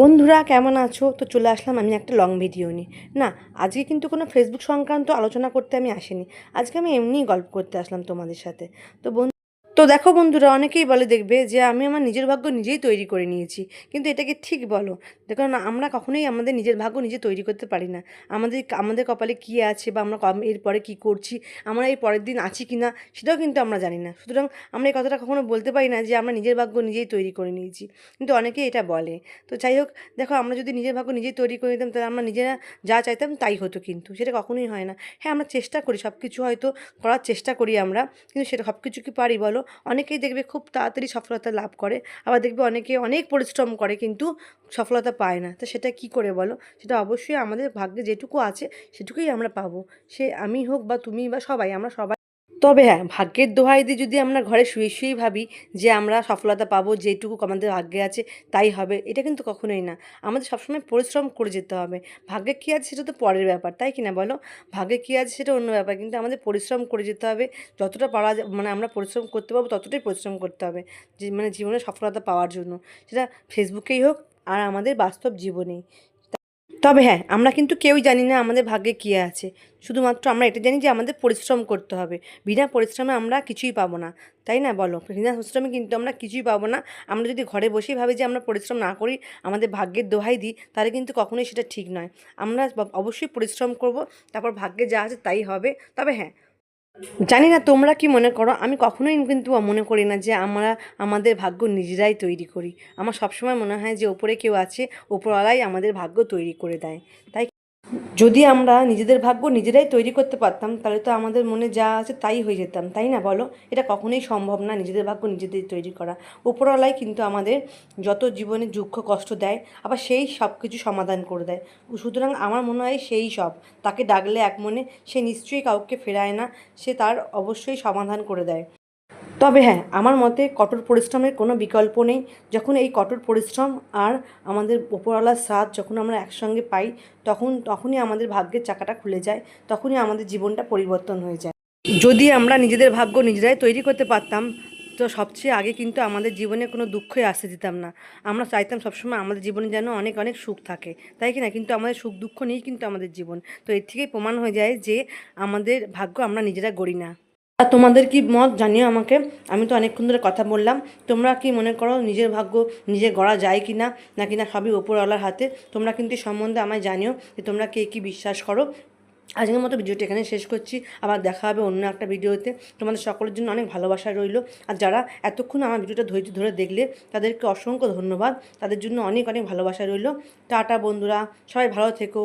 বন্ধুরা, কেমন আছো? তো চলে আসলাম আমি একটা লং ভিডিও নিই না, আজকে কিন্তু কোনো ফেসবুক সংক্রান্ত আলোচনা করতে আমি আসিনি। আজকে আমি এমনিই গল্প করতে আসলাম তোমাদের সাথে। তো বন্ধু দেখো বন্ধুরা, অনেকেই বলে, দেখবে যে আমি আমার নিজের ভাগ্য নিজেই তৈরি করে নিয়েছি। কিন্তু এটাকে ঠিক বলো। দেখো না, আমরা কখনোই আমাদের নিজের ভাগ্য নিজে তৈরি করতে পারি না। আমাদের আমাদের কপালে কী আছে বা আমরা এরপরে কী করছি, আমরা এই পরের দিন আছি কি না, সেটাও কিন্তু আমরা জানি না। সুতরাং আমরা এই কথাটা কখনো বলতে পারি না যে আমরা নিজের ভাগ্য নিজেই তৈরি করে নিয়েছি। কিন্তু অনেকেই এটা বলে। তো যাই হোক, দেখো, আমরা যদি নিজের ভাগ্য নিজেই তৈরি করে নিতাম, তাহলে আমরা নিজেরা যা চাইতাম তাই হতো কিন্তু। সেটা কখনোই হয় না। হ্যাঁ আমরা চেষ্টা করি সব কিছু হয়তো করার চেষ্টা করি আমরা, কিন্তু সেটা সব কিছু কি পারি বলো? অনেকেই দেখবে খুব তাড়াতাড়ি সফলতা লাভ করে, আবার দেখবে অনেকে অনেক পরিশ্রম করে কিন্তু সফলতা পায় না। তো সেটা কি করে বলো? সেটা অবশ্যই আমাদের ভাগ্যে যেটুকু আছে সেটুকুই আমরা পাবো। সে আমি হোক বা তুমি বা সবাই, আমরা সবাই তবে হ্যাঁ ভাগ্যের দোহাই দিয়ে যদি আমরা ঘরে শুয়ে শুয়েই ভাবি যে আমরা সফলতা পাবো, যেটুকু আমাদের ভাগ্যে আছে, তাই হবে, এটা কিন্তু কখনোই না। আমাদের সবসময় পরিশ্রম করে যেতে হবে। ভাগ্যে কী আছে সেটা তো পরের ব্যাপার, তাই কি না বলো? ভাগ্যে কী আছে সেটা অন্য ব্যাপার, কিন্তু আমাদের পরিশ্রম করে যেতে হবে। যতটা পারা মানে আমরা পরিশ্রম করতে পারব, ততটাই পরিশ্রম করতে হবে, যে মানে জীবনে সফলতা পাওয়ার জন্য। সেটা ফেসবুকেই হোক, আর আমাদের বাস্তব জীবনেই। তবে হ্যাঁ আমরা কিন্তু কেউই জানি না আমাদের ভাগ্যে কী আছে। শুধুমাত্র আমরা এটা জানি যে আমাদের পরিশ্রম করতে হবে। বিনা পরিশ্রমে আমরা কিছুই পাবো না, তাই না বলো? বিনা পরিশ্রমে কিন্তু আমরা কিছুই পাবো না। আমরা যদি ঘরে বসেই ভাবি যে আমরা পরিশ্রম না করি, আমাদের ভাগ্যের দোহাই দিই, তাহলে কিন্তু কখনোই সেটা ঠিক নয়। আমরা অবশ্যই পরিশ্রম করব, তারপর ভাগ্যে যা আছে তাই হবে। তবে হ্যাঁ জানি না, তোমরা কি মনে করো? আমি কখনোই কিন্তু মনে করি না যে আমরা, আমাদের ভাগ্য নিজেরাই তৈরি করি। আমার সবসময় মনে হয় যে ওপরে কেউ আছে, ওপরওয়ালাই আমাদের ভাগ্য তৈরি করে দেয়। তাই যদি আমরা নিজেদের ভাগ্য নিজেরাই তৈরি করতে পারতাম, তাহলে তো আমাদের মনে যা আছে তাই হয়ে যেতাম, তাই না বলো? এটা কখনোই সম্ভব না নিজেদের ভাগ্য নিজেদের তৈরি করা। উপরওয়ালাই কিন্তু আমাদের যত জীবনে দুঃখ, কষ্ট দেয়, আবার সেই সব কিছু সমাধান করে দেয়। সুতরাং আমার মনে হয় সেই সব, তাকে ডাকলে এক মনে সে নিশ্চয়ই কাউকে ফেরায় না, সে তার অবশ্যই সমাধান করে দেয়। তবে হ্যাঁ আমার মতে কঠোর পরিশ্রমের কোনো বিকল্প নেই। যখন এই কঠোর পরিশ্রম আর আমাদের ওপরওয়ালার সাথ যখন আমরা একসঙ্গে পাই, তখন, তখনই আমাদের ভাগ্যের চাকাটা খুলে যায়, তখনই আমাদের জীবনটা পরিবর্তন হয়ে যায়। যদি আমরা নিজেদের ভাগ্য নিজেরাই তৈরি করতে পারতাম, তো সবচেয়ে আগে কিন্তু আমাদের জীবনে কোনো দুঃখই আসতে দিতাম না। আমরা চাইতাম সবসময় আমাদের জীবনে যেন অনেক অনেক সুখ থাকে। তাই কি না? কিন্তু আমাদের সুখ, দুঃখ নিয়েই কিন্তু আমাদের জীবন। তো এর থেকেই প্রমাণ হয়ে যায় যে আমাদের ভাগ্য আমরা নিজেরা গড়ি না। আর তোমাদের কি মত? জানিও আমাকে। আমি তো অনেকক্ষণ ধরে কথা বললাম। তোমরা কি মনে করো নিজের ভাগ্য নিজে গড়া যায় কি না নাকি না সবই ওপরওয়ালার হাতে? তোমরা কিন্তু সম্বন্ধে আমায় জানিও যে তোমরা কে কী বিশ্বাস করো। আজকের মতো ভিডিওটি এখানে শেষ করছি। আবার দেখা হবে অন্য একটা ভিডিওতে। তোমাদের সকলের জন্য অনেক ভালোবাসা রইল। আর যারা এতক্ষণ আমার ভিডিওটা ধৈর্য ধরে দেখলে, তাদেরকে অসংখ্য ধন্যবাদ। তাদের জন্য অনেক অনেক ভালোবাসা রইল। টাটা বন্ধুরা, সবাই ভালো থেকো।